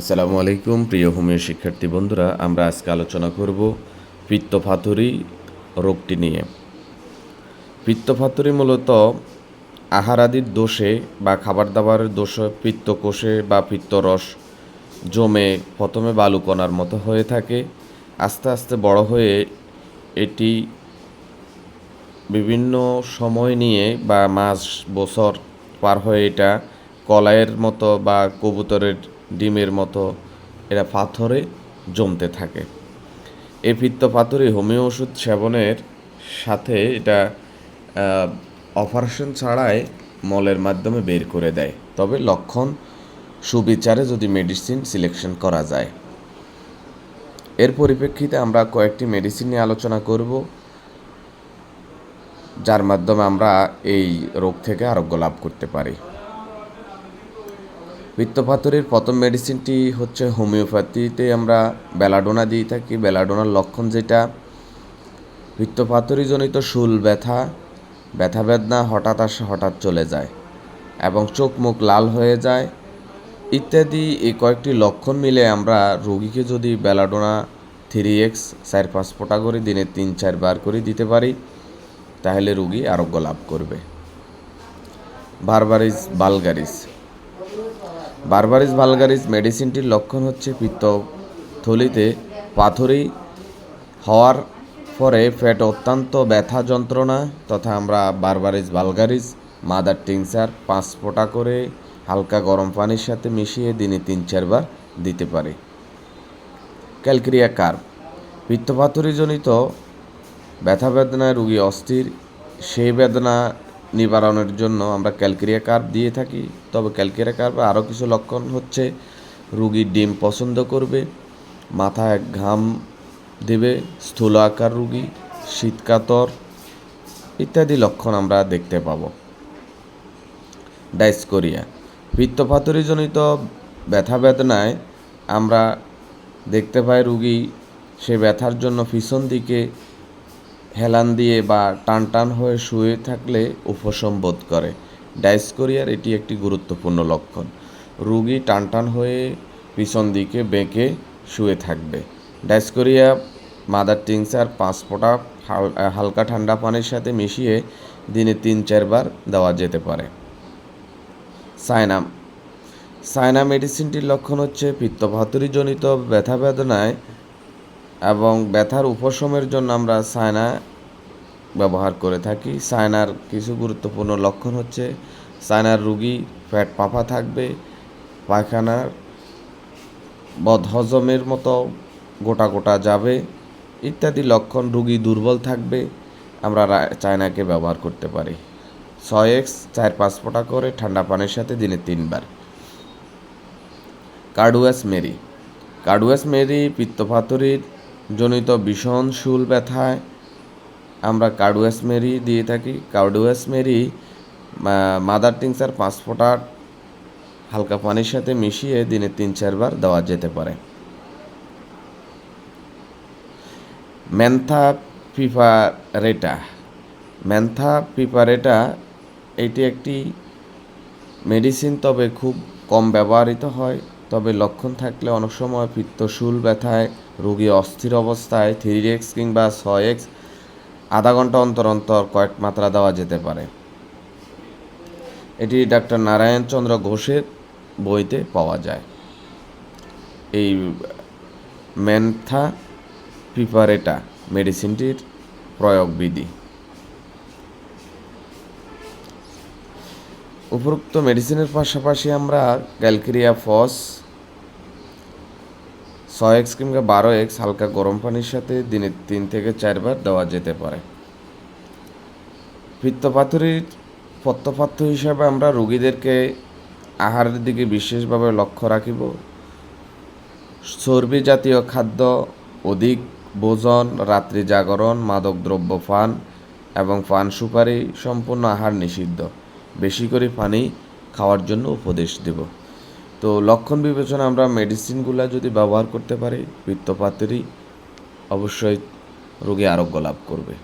আসসালামু আলাইকুম, প্রিয় হোমিও শিক্ষার্থী বন্ধুরা, আমরা আজকে আলোচনা করব পিত্তপাথরি রোগটি নিয়ে। পিত্তপাথরি মূলত আহারাদির দোষে বা খাবার দাবারের দোষে পিত্তকোষে বা পিত্তরস জমে প্রথমে বালুকণার মতো হয়ে থাকে। আস্তে আস্তে বড় হয়ে এটি বিভিন্ন সময় নিয়ে বা মাস, বছর পার হয়ে এটা কলাইয়ের মতো বা কবুতরের ডিমের মতো এরা পাথরে জমতে থাকে। এই পিত্ত পাথরে হোমিও ওষুধ সেবনের সাথে এটা অপারেশন ছাড়াই মলের মাধ্যমে বের করে দেয়। তবে লক্ষণ সুবিচারে যদি মেডিসিন সিলেকশন করা যায়। এর পরিপ্রেক্ষিতে আমরা কয়েকটি মেডিসিন নিয়ে আলোচনা করব, যার মাধ্যমে আমরা এই রোগ থেকে আরোগ্য লাভ করতে পারি। পিত্তপাথরের প্রথম মেডিসিনটি হচ্ছে হোমিওপ্যাথিতে আমরা বেলাডোনা দিয়ে থাকি। বেলাডোনার লক্ষণ যেটা পিত্তপাথরিজনিত শুল ব্যথা ব্যথা বেদনা হঠাৎ আসে, হঠাৎ চলে যায় এবং চোখ মুখ লাল হয়ে যায়। ইত্যাদি এই কয়েকটি লক্ষণ মিলে আমরা রোগীকে যদি বেলাডোনা থ্রি এক্স চার পাঁচ ফোঁটা করে দিনে তিন চারবার করে দিতে পারি, তাহলে রুগী আরোগ্য লাভ করবে। বারবারিস বালগারিস বারবারিস ভালগারিস মেডিসিনটির লক্ষণ হচ্ছে পিত্ত থলিতে পাথরি হওয়ার পরে ফ্যাট অত্যন্ত ব্যথা যন্ত্রণা তথা আমরা বারবারিস ভালগারিস, মাদার টিংসার পাঁচ ফোঁটা করে হালকা গরম পানির সাথে মিশিয়ে দিনে তিন চারবার দিতে পারি। ক্যালক্রিয়া কার্ভ পিত্তপাথরিজনিত ব্যথা বেদনায় রুগী অস্থির, সেই বেদনা নিবারণের জন্য আমরা ক্যালকেরিয়া কার্ভ দিয়ে থাকি। তবে ক্যালকেরিয়া কার্ভে আরও কিছু লক্ষণ হচ্ছে, রুগী ডিম পছন্দ করবে মাথায় ঘাম দেবে, স্থূল আকার রুগী, শীতকাতর ইত্যাদি লক্ষণ আমরা দেখতে পাব। ডাইসকোরিয়া, পিত্তপাথরিজনিত ব্যথা বেদনায় আমরা দেখতে পাই রুগী সে ব্যথার জন্য পিছন দিকে হেলান দিয়ে বা টান টান হয়ে শুয়ে থাকলে উপশম বোধ করে। ডাইসকোরিয়ার এটি একটি গুরুত্বপূর্ণ লক্ষণ। রুগী টান টান হয়ে পিছন দিকে বেঁকে শুয়ে থাকবে। ডাইসকোরিয়া মাদার টিংসার পাঁচ ফোঁটা হালকা ঠান্ডা পানির সাথে মিশিয়ে দিনে তিন চারবার দেওয়া যেতে পারে। সাইনাম সাইনা মেডিসিনটির লক্ষণ হচ্ছে পিত্তভাতুরিজনিত ব্যথা বেদনায় এবং ব্যথার উপশমের জন্য আমরা সায়না ব্যবহার করে থাকি। সায়নার কিছু গুরুত্বপূর্ণ লক্ষণ হচ্ছে সায়নার রুগী ফ্যাট পাফা থাকবে, পায়খানার বদহজমের মতো গোটা গোটা যাবে, ইত্যাদি লক্ষণ রুগী দুর্বল থাকবে, আমরা চায়নাকে ব্যবহার করতে পারি। ছয় এক্স, চার পাঁচ ফোঁটা করে ঠান্ডা পানির সাথে দিনে তিনবার। Carduus Mary. কার্ডুয়াস মেরি পিত্তপাথরির জনিত ভীষণ শুল ব্যথায় আমরা কার্ডুয়াস মেরি দিয়ে থাকি। কার্ডুয়াস মেরি মাদার টিংসার পাঁচ ফোঁটা হালকা পানির সাথে মিশিয়ে দিনে তিন চারবার দেওয়া যেতে পারে। ম্যান্থা পিপারেটা ম্যান্থা পিপারেটা এটি একটি মেডিসিন, তবে খুব কম ব্যবহৃত হয়, তবে লক্ষণ থাকলে অনেক সময় পিত্তশুল ব্যথায় রোগী অস্থির অবস্থায় থ্রি এক্স কিংবা ছয় এক্স আধা ঘণ্টা অন্তর অন্তর কয়েক মাত্রা দেওয়া যেতে পারে। এটি ডাক্তার নারায়ণ চন্দ্র ঘোষের বইতে পাওয়া যায়। এই ম্যানথা পিপারেটা মেডিসিনটির প্রয়োগ বিধি উপরোক্ত মেডিসিনের পাশাপাশি আমরা ক্যালকেরিয়া ফস ছয় এক্স কিংবা বারো এক্স হালকা গরম পানির সাথে দিনে তিন থেকে চারবার দেওয়া যেতে পারে। পিত্তপাথরির পত্তপাথ্য হিসাবে আমরা রোগীদেরকে আহারের দিকে বিশেষভাবে লক্ষ্য রাখিব। চর্বি জাতীয় খাদ্য, অধিক ভোজন, রাত্রি জাগরণ, মাদক দ্রব্য, পান এবং পান সুপারি সম্পূর্ণ আহার নিষিদ্ধ। বেশি করে পানি খাওয়ার জন্য উপদেশ দেব। তো লক্ষণ বিবেচনা আমরা মেডিসিনগুলো যদি ব্যবহার করতে পারি পিত্তপাতেরই অবশ্যই রোগী আরোগ্য লাভ করবে।